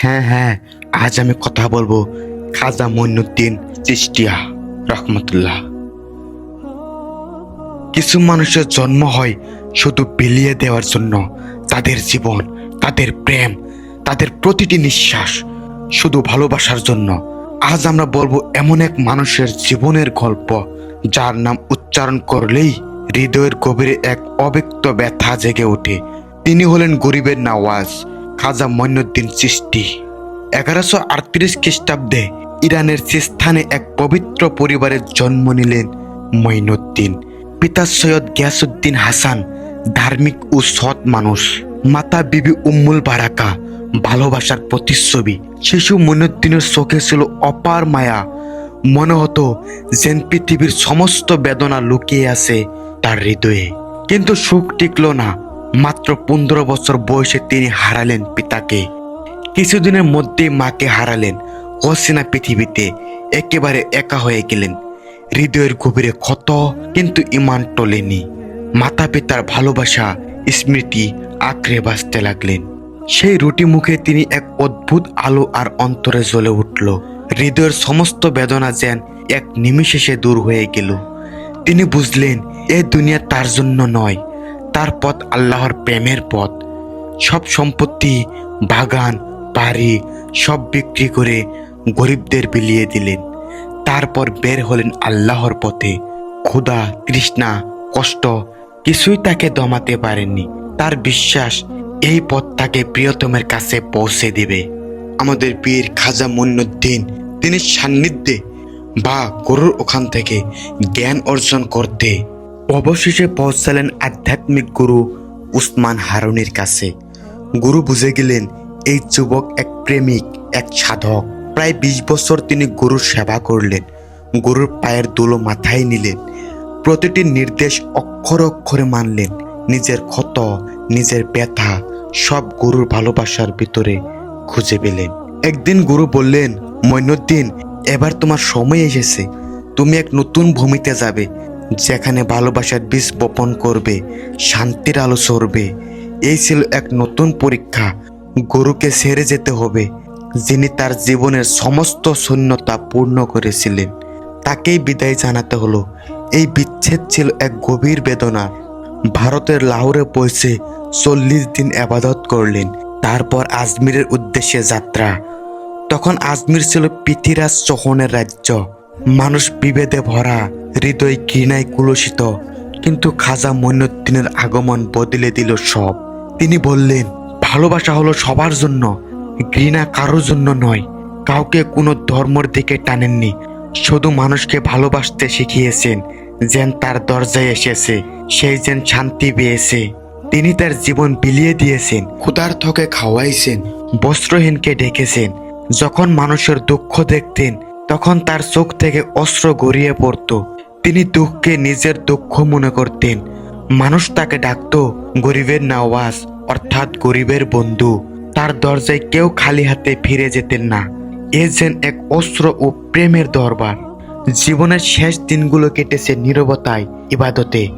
হ্যাঁ হ্যাঁ আজ আমি কথা বলব খাজা মইনুদ্দিন চিস্টিয়া রহমতুল্লাহ। কিছু মানুষের জন্ম হয় শুধু বিলিয়ে দেওয়ার জন্য। তাদের জীবন, তাদের প্রেম, তাদের প্রতিটি নিঃশ্বাস শুধু ভালোবাসার জন্য। আজ আমরা বলব এমন এক মানুষের জীবনের গল্প, যার নাম উচ্চারণ করলেই হৃদয়ের গভীরে এক অব্যক্ত ব্যথা জেগে ওঠে। তিনি হলেন গরিবের নওয়াজ। খাজা মইনুদ্দিন চিস্তি এগারোশো আটত্রিশ খ্রিস্টাব্দে ইরানের সিস্তানে এক পবিত্র পরিবারের জন্ম নিলেন মঈনুদ্দিন পিতা সৈয়দ গিয়াসুদ্দিন হাসান, ধার্মিক ও সৎ মানুষ। মাতা বিবি উম্মুল বারাকা, ভালোবাসার প্রতিচ্ছবি। শিশু মইনুদ্দিনের চোখে ছিল অপার মায়া। মনে হতো যেন পৃথিবীর সমস্ত বেদনা লুকিয়ে আছে তার হৃদয়ে। কিন্তু সুখ টিকল না। মাত্র পনেরো বছর বয়সে তিনি হারালেন পিতাকে। কিছুদিনের মধ্যে মাকে হারালেন অচেনা পৃথিবীতে, একেবারে একা হয়ে গেলেন। হৃদয়ের গভীরে ক্ষত, কিন্তু ইমান টলেনি। মাতা পিতার ভালোবাসা, স্মৃতি আঁকড়ে বাঁচতে লাগলেন। সেই রুটি মুখে তিনি এক অদ্ভুত আলো আর অন্তরে জ্বলে উঠল। হৃদয়ের সমস্ত বেদনা যেন এক নিমিষে সে দূর হয়ে গেল। তিনি বুঝলেন, এ দুনিয়া তার জন্য নয়। তার পথ আল্লাহর প্রেমের পথ। সব সম্পত্তি, বাগান, বাড়ি সব বিক্রি করে গরিবদের বিলিয়ে দিলেন। তারপর বের হলেন আল্লাহর পথে। ক্ষুধা, তৃষ্ণা, কষ্ট কিছুই তাকে দমাতে পারেননি। তার বিশ্বাস এই পথ তাকে প্রিয়তমের কাছে পৌঁছে দেবে। আমাদের পীর খাজা মুন্নুদ্দিন, তিনি সান্নিধ্যে বা গরুর ওখান থেকে জ্ঞান অর্জন করতে অবশেষে পৌঁছালেন আধ্যাত্মিক গুরু উসমান হারুনির কাছে। গুরু বুঝে গেলেন, এই যুবক এক প্রেমিক, এক সাধক। প্রায় বিশ বছর তিনি গুরুর সেবা করলেন। গুরুর পায়ের দুলো মাথায় নিলেন। প্রতিটি নির্দেশ অক্ষর অক্ষরে মানলেন। নিজের ক্ষত, নিজের ব্যথা, সব গুরুর ভালোবাসার ভিতরে খুঁজে পেলেন। একদিন গুরু বললেন, মইনুদ্দিন, এবার তোমার সময় এসেছে। তুমি এক নতুন ভূমিতে যাবে। যেখানে ভালোবাসার বীজ বপন করবে, শান্তির আলো সরবে এই ছিল এক নতুন পরীক্ষা। গরুকে সেরে যেতে হবে, যিনি তার জীবনের সমস্ত শূন্যতা পূর্ণ করেছিলেন। তাকেই বিদায় জানাতে হলো। এই বিচ্ছেদ ছিল এক গভীর বেদনা। ভারতের লাহোরে পৌঁছে চল্লিশ দিন আবাদত করলেন। তারপর আজমিরের উদ্দেশ্যে যাত্রা। তখন আজমির ছিল পৃথিরাজ চৌহানের রাজ্য। মানুষ বিভেদে ভরা। হৃদয় ঘৃণায় কুলসিত, কিন্তু খাজা মইনুদ্দিনের আগমন বদলে দিল সব। তিনি বললেন, ভালোবাসা হলো সবার জন্য, ঘৃণা কারোর জন্য নয়। কাউকে কোনো ধর্মর দিকে টানেননি। শুধু মানুষকে ভালোবাসতে শিখিয়েছেন, যেন তার দরজায় এসেছে সেই যেন শান্তি পেয়েছে। তিনি তার জীবন বিলিয়ে দিয়েছেন ক্ষুধার্থকে খাওয়াইছেন, বস্ত্রহীনকে ডেকেছেন। যখন মানুষের দুঃখ দেখতেন, তখন তার চোখ থেকে অস্ত্র গড়িয়ে পড়ত। তিনি দুঃখকে নিজের দুঃখ মনে করতেন। মানুষ তাকে ডাকত, গরিবের নওয়াজ, অর্থাৎ গরিবের বন্ধু। তার দরজায় কেউ খালি হাতে ফিরে যেতেন না। এ যেন এক অস্ত্র ও প্রেমের দরবার। জীবনের শেষ দিনগুলো কেটেছে নীরবতায়, ইবাদতে।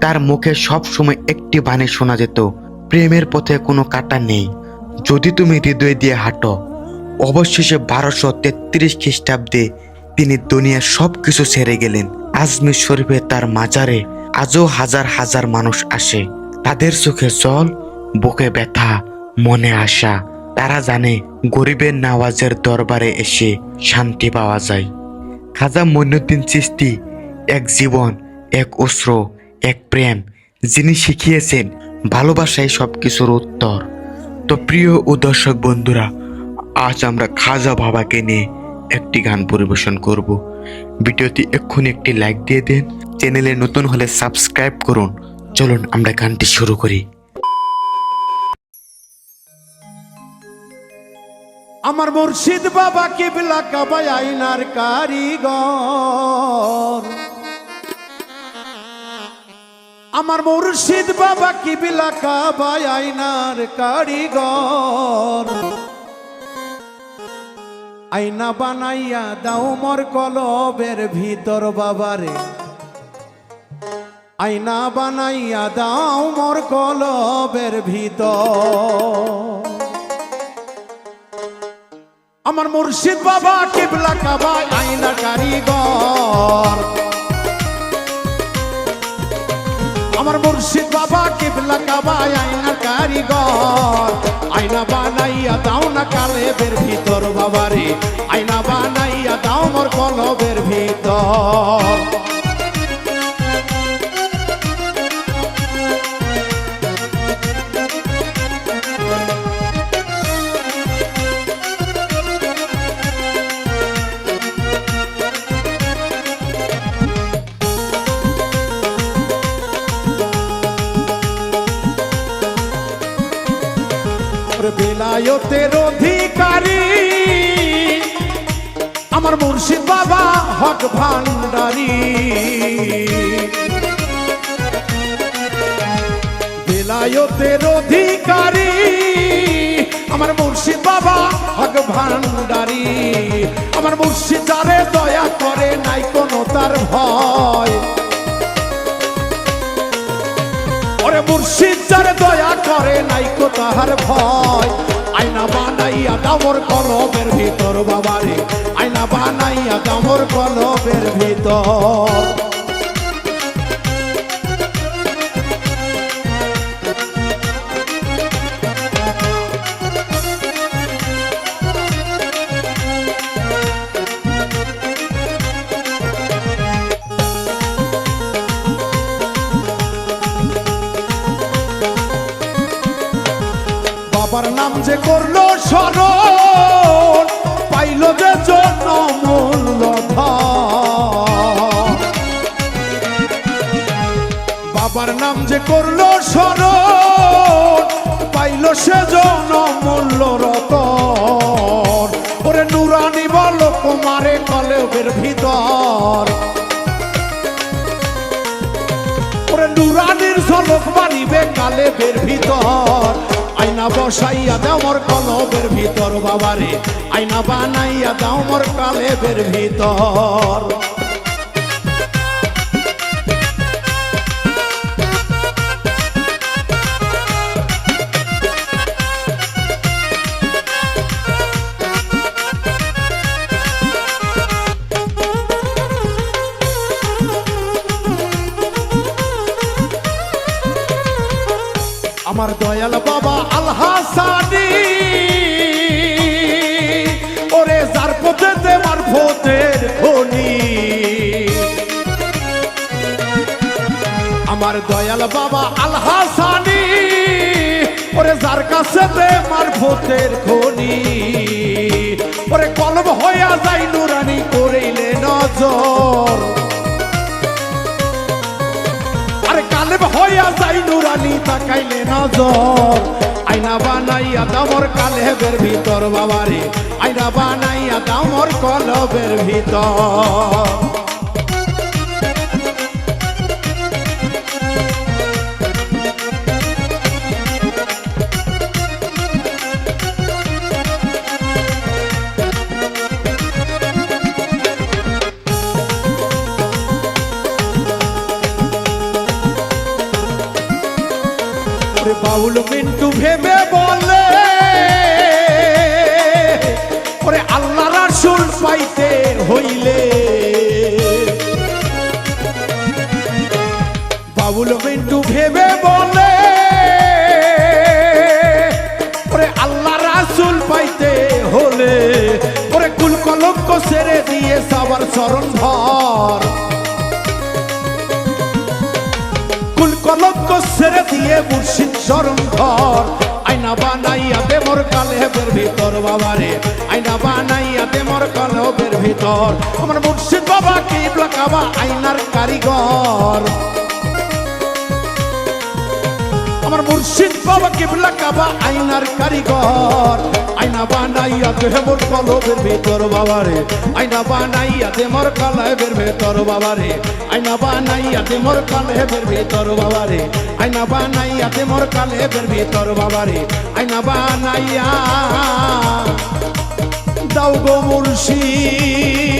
তার মুখে সব সময় একটি বাণী শোনা যেত, প্রেমের পথে কোনো কাটা নেই। যদি তুমি হৃদয় দিয়ে হাঁটো। অবশেষে বারোশো তেত্রিশ খ্রিস্টাব্দে তিনি দুনিয়ার সব কিছু ছেড়ে গেলেন। আজমির শরীফে তার মাজারে আজও হাজার হাজার মানুষ আসে। তাদের চোখে জল, বুকে ব্যথা, মনে আশা। তারা জানে গরিবের নওয়াজের দরবারে এসে শান্তি পাওয়া যায়। খাজা মইনুদ্দিন চিস্তি এক জীবন, এক অস্ত্র, এক প্রেম, যিনি শিখিয়েছেন ভালোবাসাই সব কিছুর উত্তর। তো প্রিয় ও দর্শক বন্ধুরা, আজ আমরা খাজা বাবাকে নিয়ে একটি গান পরিবেশন করব। ভিডিওটি এক্ষুনি একটি লাইক দিয়ে দেন। চ্যানেলে নতুন হলে সাবস্ক্রাইব করুন। চলুন, আমরা গানটি শুরু করি। আমার মুর্শিদ বাবা কিবলা কাবাই আইনার কারিগর। আমার মুর্শিদ বাবা কিবলা কাবাই আইনার কারিগর। আইনা বানাইয়া দাও মোর কলবের ভিতর বাবারে। আইনা বানাইয়া দাও মোর কলবের ভিতর। আমার মুর্শিদ বাবা কিবলা কাবা আইনা কারিগর। আমার মুর্শিদ বাবা কিবলা কাবায় আইনার কারিগর। আয়না বানাইয়া দাও না কালেবের ভিতর বাবারে। আয়না বানাইয়া দাও মোর কলবের ভিতর। ওরে বেলায়তের অধিকারী। আমার মুর্শিদ বাবা হক ভান্ডারী বেলায়তের অধিকারী, আমার মুর্শিদ বাবা হক ভান্ডারী আমার মুর্শিদ যারে দয়া করে নাই কোনো তার ভয়। ওরে মুর্শিদ যারে দয়া করে নাই কো তাহার ভয়। আয়না বানাইয়া দামর কলবের ভিতর বাবারে। আয়না বানাইয়া দামর কলবের ভিতর। নাম যে করল স্মরণ, পাইল যে জন্য মূল্য। বাবার নাম যে করল স্মরণ, পাইল সে জন মূল্য রতন ওরে নুরানি বল, কুমারে কলেবের ভিতর। ওরে নুরানির ঝলক মারিবে কালেবের ভিতর। আয়না বসাইয়া দাও মোর কলবের ভিতর বাবারে। আয়না বানাইয়া দাও মোর কালেবের ভিতর। আমার দয়াল বাবা আমার দয়াল বাবা আলহাসানি, ওরে যার কাছে মার ভোতের খনি, ওরে কলম হইয়া যাই নুরানি করিলে নজর। আরে কালেব হইয়া যাই নুরানি তাকাইলে নজর। আইনা বানাইয়া দামর কালেবের ভিতর বাবারে আইনা বানাইয়া দামর কলবের ভিতর। বাউল মিন্টু ভেবে বলে, ওরে আল্লাহ রাসুল পাইতে হইলে। বাউল মিন্টু ভেবে বলে, ওরে আল্লাহ রাসুল পাইতে হলে। ওরে কুল কলঙ্ক ছেড়ে দিয়ে সবার চরণ কলঙ্ক ছেড়ে দিয়ে মুর্শিদ চরম ঘর। আইনা বানাইয়া দে মোর কালেবের ভিতর বাবারে। আইনা বানাইয়া দে মোর কালেবের ভিতর। আমার মুর্শিদ বাবা কি কাবা আইনার কারিগর। আমার মুর্শিদ বাবা কিবলা কাবা আইনার কারিগর। আইনা বানাইয়া দেহ মোর কলবের ভিতর বাবারে আইনা বানাইয়া দে মোর কলবের ভিতর বাবারে আইনা বানাইয়া দে মোর কলবের ভিতর বাবারে আইনা বানাইয়া দে মোর কলবের ভিতর বাবারে আইনা বানাইয়া দাও গো মুর্শিদ।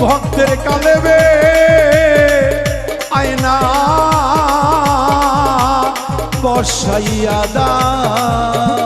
ভক্তের কালেবে বসাইয়া দা